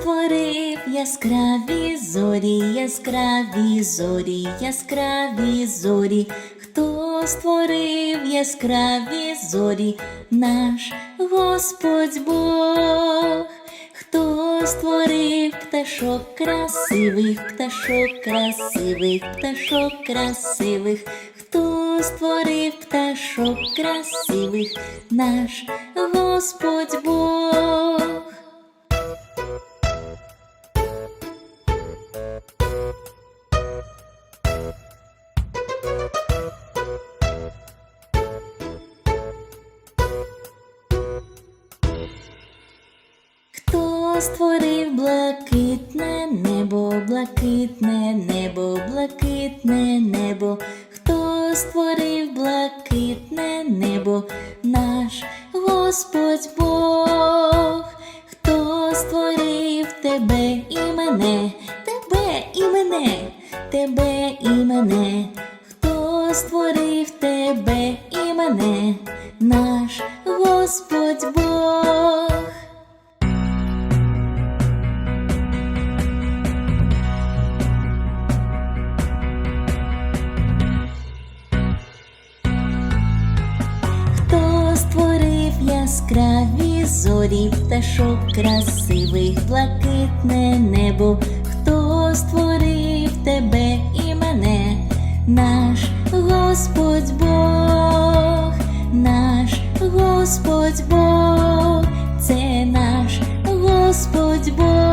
створив яскраві зорі, яскраві зорі, яскраві зорі? Хто створив яскраві зорі? Наш Господь Бог. Хто створив пташок красивих, пташок красивих, пташок красивих? Хто створив пташок красивих? Наш Господь Бог. Хто створив блакитне небо, блакитне небо, блакитне небо? Хто створив блакитне небо? Наш Господь Бог. Хто створив тебе і мене, і мене, тебе і мене? Хто створив тебе і мене? Наш Господь Бог. Хто створив яскраві зорі, пташок красивих, блакитне небо? Хто створив тебе і мене? Наш Господь Бог, наш Господь Бог, це наш Господь Бог.